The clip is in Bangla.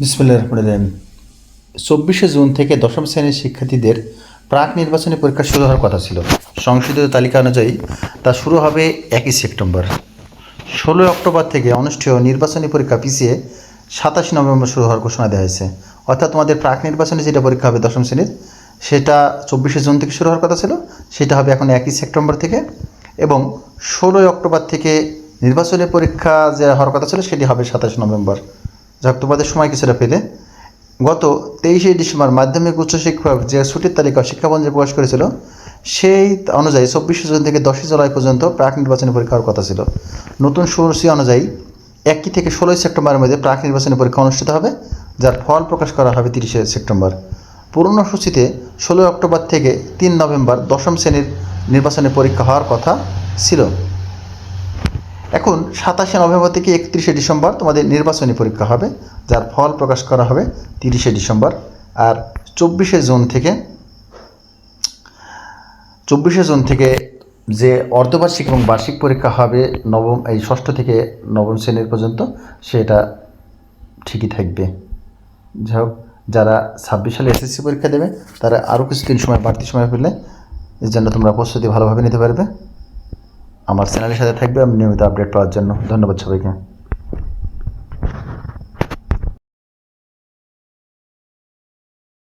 বিসমুল্লাহ চব্বিশে জুন থেকে দশম শ্রেণির শিক্ষার্থীদের প্রাক নির্বাচনী পরীক্ষা শুরু হওয়ার কথা ছিল। সংশোধিত তালিকা অনুযায়ী তা শুরু হবে একই সেপ্টেম্বর। ষোলোই অক্টোবর থেকে অনুষ্ঠেয় নির্বাচনী পরীক্ষা পিছিয়ে সাতাশে নভেম্বর শুরু হওয়ার ঘোষণা দেওয়া হয়েছে। অর্থাৎ তোমাদের প্রাক নির্বাচনী যেটা পরীক্ষা হবে দশম শ্রেণির, সেটা চব্বিশে জুন থেকে শুরু হওয়ার কথা ছিল, সেটা হবে এখন একই সেপ্টেম্বর থেকে এবং ষোলোই অক্টোবর থেকে নির্বাচনী পরীক্ষা যে হওয়ার কথা ছিল, সেটি হবে সাতাশ নভেম্বর। যাক, তোমাদের সময় কিছুটা পেলে। গত তেইশে ডিসেম্বর মাধ্যমিক উচ্চশিক্ষক যে ছুটির তালিকা শিক্ষামন্ত্রী প্রকাশ করেছিল, সেই অনুযায়ী চব্বিশে জুন থেকে দশই জুলাই পর্যন্ত প্রাক নির্বাচনী পরীক্ষার কথা ছিল। নতুন সূচি অনুযায়ী একই থেকে ষোলোই সেপ্টেম্বরের মধ্যে প্রাক নির্বাচনী পরীক্ষা অনুষ্ঠিত হবে, যার ফল প্রকাশ করা হবে তিরিশে সেপ্টেম্বর। পুরনো সূচিতে ষোলোই অক্টোবর থেকে তিন নভেম্বর দশম শ্রেণির নির্বাচনী পরীক্ষা হওয়ার কথা ছিল। এখন সাতাশে নভেম্বর থেকে একত্রিশে ডিসেম্বর তোমাদের নির্বাচনী পরীক্ষা হবে, যার ফল প্রকাশ করা হবে তিরিশে ডিসেম্বর। আর চব্বিশে জুন থেকে, চব্বিশে জুন থেকে যে অর্ধবার্ষিক এবং বার্ষিক পরীক্ষা হবে নবম, এই ষষ্ঠ থেকে নবম শ্রেণির পর্যন্ত, সেটা ঠিকই থাকবে। যাই হোক, যারা ছাব্বিশ সালে এসএসসি পরীক্ষা দেবে, তারা আরও কিছুদিন সময় বাড়তি সময় পেলে এর জন্য তোমরা প্রস্তুতি ভালোভাবে নিতে পারবে। আমার চ্যানেলের সাথে থাকবে আমি নিয়মিত আপডেট পাওয়ার জন্য। ধন্যবাদ সবাইকে।